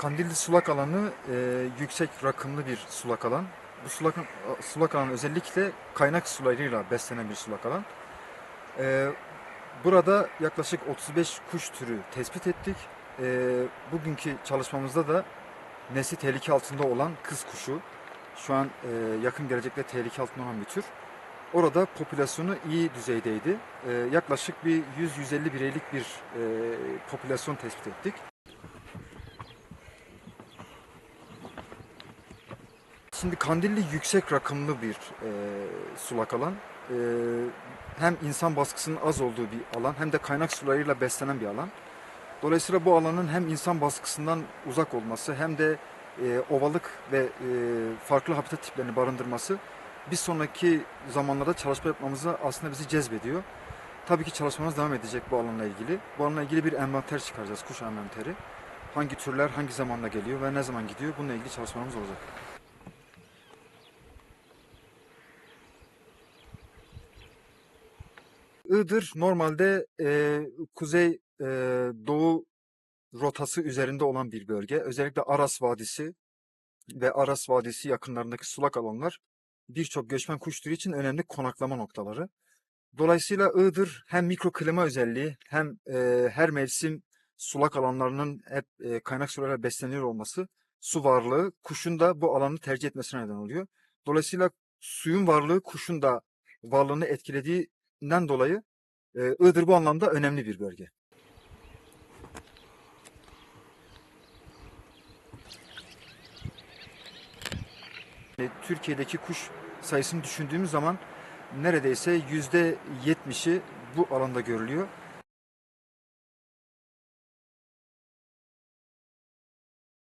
Kandilli sulak alanı e, yüksek rakımlı bir sulak alan. Bu sulak, sulak alan özellikle kaynak sularıyla beslenen bir sulak alan. E, burada yaklaşık 35 kuş türü tespit ettik. E, bugünkü çalışmamızda da nesli tehlike altında olan kız kuşu, şu an e, yakın gelecekte tehlike altında olan bir tür. Orada popülasyonu iyi düzeydeydi. E, yaklaşık bir 100-150 bireylik bir e, popülasyon tespit ettik. Şimdi Kandilli yüksek rakımlı bir e, sulak alan. E, hem insan baskısının az olduğu bir alan hem de kaynak sularıyla beslenen bir alan. Dolayısıyla bu alanın hem insan baskısından uzak olması hem de e, ovalık ve e, farklı habitat tiplerini barındırması bir sonraki zamanlarda çalışma yapmamızı aslında bizi cezbediyor. Tabii ki çalışmamız devam edecek bu alanla ilgili. Bu alanla ilgili bir envanter çıkaracağız, kuş envanteri. Hangi türler hangi zamanda geliyor ve ne zaman gidiyor bununla ilgili çalışmalarımız olacak. Iğdır normalde e, kuzey e, doğu rotası üzerinde olan bir bölge. Özellikle Aras Vadisi ve Aras Vadisi yakınlarındaki sulak alanlar birçok göçmen kuş türü için önemli konaklama noktaları. Dolayısıyla Iğdır hem mikroklima özelliği hem e, her mevsim sulak alanlarının hep e, kaynak sularıyla besleniyor olması su varlığı kuşun da bu alanı tercih etmesine neden oluyor. Dolayısıyla suyun varlığı kuşun da varlığını etkilediğinden dolayı e, Iğdır bu anlamda önemli bir bölge. E, Türkiye'deki kuş sayısını düşündüğümüz zaman neredeyse yüzde yetmişi bu alanda görülüyor.